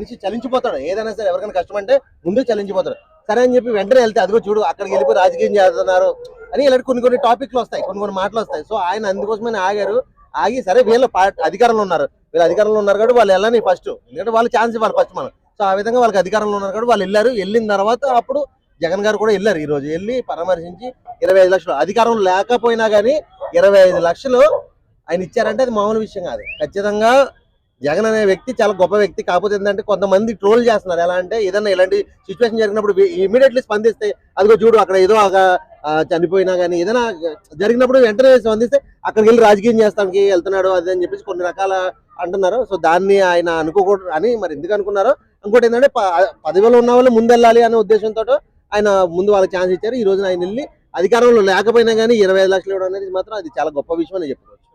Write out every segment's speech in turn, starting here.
మనిషి చలించిపోతాడు. ఏదైనా సరే ఎవరికైనా కష్టం అంటే ముందే చలించిపోతాడు. సరే అని చెప్పి వెంటనే వెళ్తే అదిగో చూడు అక్కడికి వెళ్ళిపోయి రాజకీయం చేస్తున్నారు అని ఇలాంటి కొన్ని కొన్ని టాపిక్లు వస్తాయి కొన్ని కొన్ని మాటలు వస్తాయి. సో ఆయన అందుకోసమని ఆగారు. ఆగి సరే వీళ్ళు పార్టీ అధికారంలో ఉన్నారు. వీళ్ళు అధికారంలో ఉన్నారు కాబట్టి వాళ్ళు వెళ్ళని ఫస్ట్ ఎందుకంటే వాళ్ళు ఛాన్స్ ఇవ్వాలి ఫస్ట్ మనం సో ఆ విధంగా వాళ్ళకి అధికారంలో ఉన్నారు కాబట్టి వాళ్ళు వెళ్ళారు. వెళ్ళిన తర్వాత అప్పుడు జగన్ గారు కూడా వెళ్ళారు ఈ రోజు వెళ్ళి పరామర్శించి ఇరవై ఐదు లక్షలు. అధికారం లేకపోయినా కానీ ఇరవై ఐదు లక్షలు ఆయన ఇచ్చారంటే అది మామూలు విషయం కాదు. ఖచ్చితంగా జగన్ అనే వ్యక్తి చాలా గొప్ప వ్యక్తి. కాకపోతే ఏంటంటే కొంతమంది ట్రోల్ చేస్తున్నారు. ఎలా అంటే ఏదైనా ఇలాంటి సిచ్యువేషన్ జరిగినప్పుడు ఇమీడియట్లీ స్పందిస్తే అదిగో చూడు అక్కడ ఏదో ఒక, చనిపోయినా కానీ ఏదైనా జరిగినప్పుడు వెంటనే స్పందిస్తే అక్కడికి వెళ్ళి రాజకీయం చేస్తానికి వెళ్తున్నాడు అది అని చెప్పేసి కొన్ని రకాల అంటున్నారు. సో దాన్ని ఆయన అనుకోకూడదు అని మరి ఎందుకు అనుకున్నారో ఇంకోటి ఏంటంటే పదవిలో ఉన్న వాళ్ళు ముందు వెళ్ళాలి అనే ఉద్దేశంతో ఆయన ముందు వాళ్ళకి ఛాన్స్ ఇచ్చారు. ఈ రోజున ఆయన వెళ్ళి అధికారంలో లేకపోయినా కానీ ఇరవై ఐదు లక్షలు ఇవ్వడం అనేది మాత్రం అది చాలా గొప్ప విషయం అని చెప్పుకోవచ్చు.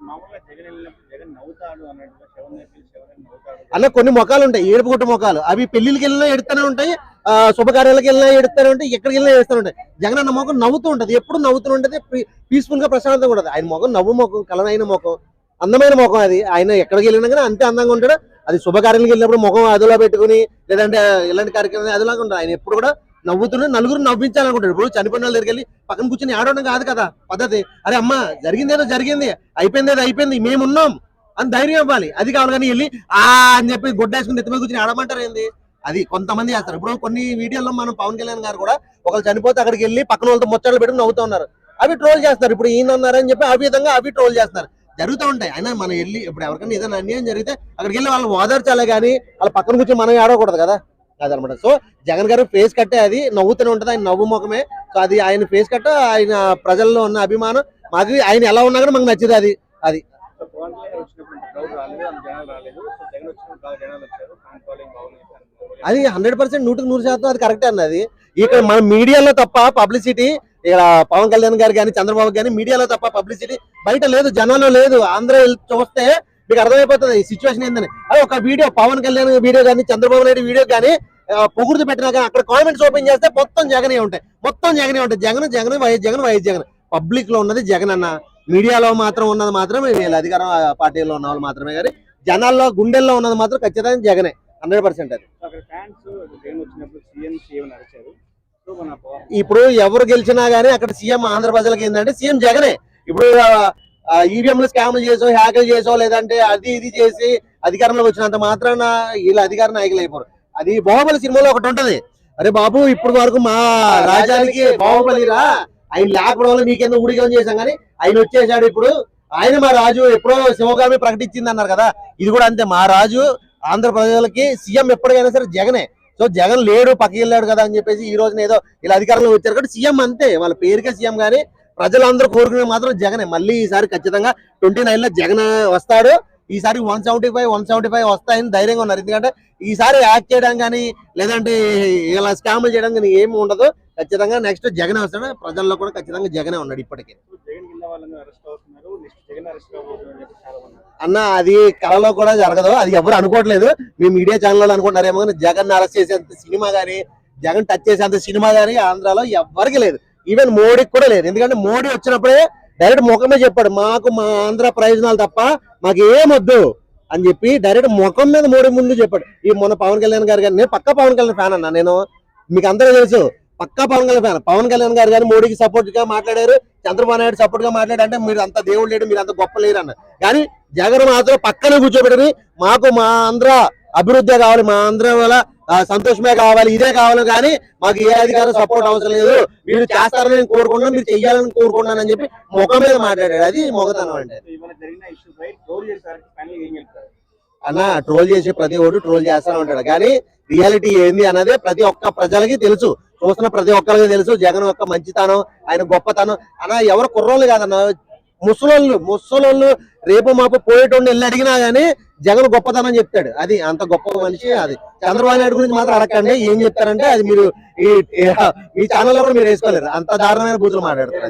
అలా కొన్ని మొఖాలు ఉంటాయి. ఏడుపు గుట్ట అవి పెళ్ళికి వెళ్ళినా ఎడుతూనే ఉంటాయి. ఆ, శుభకార్యాలకు వెళ్ళినా ఎడుతూనే ఉంటాయి. ఎక్కడికి వెళ్ళినా ఎడుతూనే ఉంటాయి. జగన్ అన్న ముఖం నవ్వుతూ ఉంటది. ఎప్పుడు నవ్వుతూ ఉంటది. పీస్ఫుల్గా ప్రశాంతంగా ఉంటది. ఆయన ముఖం నవ్వు ముఖం కలనైన ముఖం అందమైన ముఖం అది. ఆయన ఎక్కడికి వెళ్ళినా కానీ అంతే అందంగా ఉంటాడు. అది శుభకార్యాలకు వెళ్ళినప్పుడు ముఖం అదులా పెట్టుకుని లేదంటే ఇలాంటి కార్యక్రమం అదిలాగా ఉంటాడు ఆయన ఎప్పుడు కూడా నవ్వుతూనే నలుగురు నవ్వించాలనుకుంటాడు ఇప్పుడు చనిపోయిన వాళ్ళ దగ్గరికి వెళ్ళి పక్కన కూర్చొని ఆడడం కాదు కదా పద్ధతి. అరే అమ్మ జరిగింది ఏదో జరిగింది. అయిపోయింది ఏదో అయిపోయింది. మేమున్నాం. అని ధైర్యం ఇవ్వాలి. అది కావాలి కానీ వెళ్ళి ఆ అని చెప్పి గుడ్డేసుకుని నెత్తి మీద కూర్చొని ఆడమంటారు ఏంది? అది కొంతమంది చేస్తారు. ఇప్పుడు కొన్ని వీడియోల్లో మనం పవన్ కళ్యాణ్ గారు కూడా ఒకళ్ళు చనిపోతే అక్కడికి వెళ్ళి పక్కన వాళ్ళతో ముచ్చట్లు పెట్టి నవ్వుతూ ఉన్నారు. అవి ట్రోల్ చేస్తారు. ఇప్పుడు ఈయన ఉన్నారని చెప్పి ఆ విధంగా అవి ట్రోల్ చేస్తారు జరుగుతూ ఉంటాయి. అయినా మనం వెళ్ళి ఇప్పుడు ఎవరికైనా ఏదైనా అన్యాయం జరిగితే అక్కడికి వెళ్ళి వాళ్ళని ఓదార్చాలే కానీ వాళ్ళ పక్కన కూర్చొని మనం ఆడకూడదు కదా? అదనమాట సో జగన్ గారు ఫేస్ కట్టే అది నవ్వుతూనే ఉంటుంది. ఆయన నవ్వు ముఖమే. సో అది ఆయన ఫేస్ కట్ట ఆయన ప్రజల్లో ఉన్న అభిమానం. మాకు ఆయన ఎలా ఉన్నా కూడా మాకు నచ్చింది అది. సో పవన్ కళ్యాణ్ వచ్చినప్పుడు క్రౌడ్ రాలేదు అంత జనాలు రాలేదు. సో జగన్ వచ్చినప్పుడు బాగా జనాలు వచ్చారు. ఫ్యాన్ ఫాలోయింగ్ బాగుంది అది హండ్రెడ్ పర్సెంట్ నూటికి నూరు శాతం అది కరెక్ట్ అన్నది ఇక్కడ మన మీడియాలో తప్ప పబ్లిసిటీ ఇక్కడ పవన్ కళ్యాణ్ గారు కానీ చంద్రబాబు కానీ మీడియాలో తప్ప పబ్లిసిటీ బయట లేదు జనాల్లో లేదు. ఆంధ్ర చూస్తే మీకు అర్థమైపోతుంది సిచ్యువేషన్ ఏందని. అది ఒక వీడియో పవన్ కళ్యాణ్ వీడియో కానీ చంద్రబాబు నాయుడు వీడియో కానీ పొగుడుతూ పెట్టినా కానీ అక్కడ కామెంట్స్ ఓపెన్ చేస్తే మొత్తం జగనే ఉంటాయి. మొత్తం జగనే ఉంటాయి. Jagan Jagan YS Jagan YS Jagan. పబ్లిక్లో ఉన్నది జగన్ అన్న మీడియాలో మాత్రం ఉన్నది మాత్రమే వీళ్ళ అధికారం పార్టీలో ఉన్న వాళ్ళు మాత్రమే కానీ జనాల్లో గుండెల్లో ఉన్నది మాత్రం ఖచ్చితంగా జగనే హండ్రెడ్ పర్సెంట్ అది. ఇప్పుడు ఎవరు గెలిచినా గానీ అక్కడ సీఎం ఆంధ్ర ప్రజలకి ఏంటంటే సీఎం జగనే. ఇప్పుడు ఈవీఎంలు స్కామ్లు చేసో హ్యాకలు చేసో లేదంటే అది ఇది చేసి అధికారంలోకి వచ్చినంత మాత్రాన వీళ్ళ అధికార నాయకులు అయిపోరు. అది బాహుబలి సినిమాలో ఒకటి ఉంటది. అరే బాబు ఇప్పుడు వరకు మా రాజ్యానికి బాహుబలిరా? ఆయన లేకపోవడం వల్ల మీకెందుకు ఊడిగం చేశాం కానీ ఆయన వచ్చేసాడు ఇప్పుడు. ఆయన మా రాజు ఎప్పుడో శివగామి ప్రకటించింది అన్నారు కదా. ఇది కూడా అంతే. మా రాజు ఆంధ్రప్రదేశ్కి సీఎం ఎప్పటికైనా సరే జగనే. సో జగన్ లేడు పక్కకి వెళ్ళాడు కదా అని చెప్పేసి ఈ రోజున ఏదో ఇలా అధికారంలో వచ్చారు కాబట్టి సీఎం అంతే. వాళ్ళ పేరుకే సీఎం కానీ ప్రజలందరూ కోరుకునే మాత్రం జగనే. మళ్ళీ ఈసారి ఖచ్చితంగా ట్వంటీ నైన్లో జగన్ వస్తాడు. ఈసారి one seventy five one seventy five వస్తాయని ధైర్యంగా ఉన్నారు. ఎందుకంటే ఈసారి యాక్ట్ చేయడం కానీ లేదంటే ఇలా స్కామ్లు చేయడం కానీ ఏమి ఉండదు. ఖచ్చితంగా నెక్స్ట్ జగన్ వస్తాడు. ప్రజల్లో కూడా ఖచ్చితంగా జగనే ఉన్నాడు ఇప్పటికే. అన్న అది కళలో కూడా జరగదు. అది ఎవరు అనుకోవట్లేదు. మీ మీడియా ఛానల్ అనుకుంటారేమో కానీ జగన్ అరెస్ట్ చేసేంత సినిమా కానీ జగన్ టచ్ చేసేంత సినిమా కానీ ఆంధ్రాలో ఎవరికి లేదు. ఈవెన్ మోడీకి కూడా లేదు. ఎందుకంటే మోడీ వచ్చినప్పుడే డైరెక్ట్ ముఖమే చెప్పాడు. మాకు మా ఆంధ్ర ప్రయోజనాలు తప్ప మాకు ఏమొద్దు అని చెప్పి డైరెక్ట్ ముఖం మీద మోడీ ముందు చెప్పాడు. ఈ మొన్న పవన్ కళ్యాణ్ గారు కానీ నేను పక్క పవన్ కళ్యాణ్ ఫ్యాన్ అన్న. నేను మీకు అందరూ తెలుసు పక్కా పవన్ కళ్యాణ్ ఫ్యాన్. పవన్ కళ్యాణ్ గారు కానీ మోడీకి సపోర్ట్గా మాట్లాడారు. చంద్రబాబు నాయుడు సపోర్ట్గా మాట్లాడారు. అంటే మీరు అంత దేవుడు లేడు మీరు అంత గొప్ప లేరు అన్న కానీ జగన్ మాత్రం పక్కనే కూర్చోబెట్టుకుని మాకు మా ఆంధ్ర అభివృద్ధి కావాలి మా ఆంధ్ర వల్ల సంతోషమే కావాలి ఇదే కావాలి కానీ మాకు ఏ అధికారం సపోర్ట్ అవసరం లేదు. మీరు చేస్తారని నేను కోరుకున్నాను మీరు చెయ్యాలని కోరుకున్నాను అని చెప్పి ముఖం మీద మాట్లాడాడు. అది మొగతనం అంటే ట్రోల్ అన్న ట్రోల్ చేసే ప్రతి ఒక్కడు ట్రోల్ చేస్తా ఉంటాడు. కానీ రియాలిటీ ఏంది అన్నదే ప్రతి ఒక్క ప్రజలకి తెలుసు. చూస్తున్న ప్రతి ఒక్కరికి తెలుసు జగన్ యొక్క మంచితనం ఆయన గొప్పతనం. అన్న ఎవరు కుర్రోళ్ళు కాదన్న ముసలోళ్ళు ముసలోళ్ళు రేపు మాపు పోయేటోళ్ళు వెళ్ళి అడిగినా గానీ జగన్ గొప్పతనం చెప్తాడు. అది అంత గొప్ప మనిషి అది. చంద్రబాబు నాయుడు గురించి మాత్రం అడగండి ఏం చెప్తారంటే అది మీరు ఈ ఈ ఛానల్లో కూడా మీరు వేసుకోలేరు. అంత దారుణమైన బూతులు మాట్లాడతారు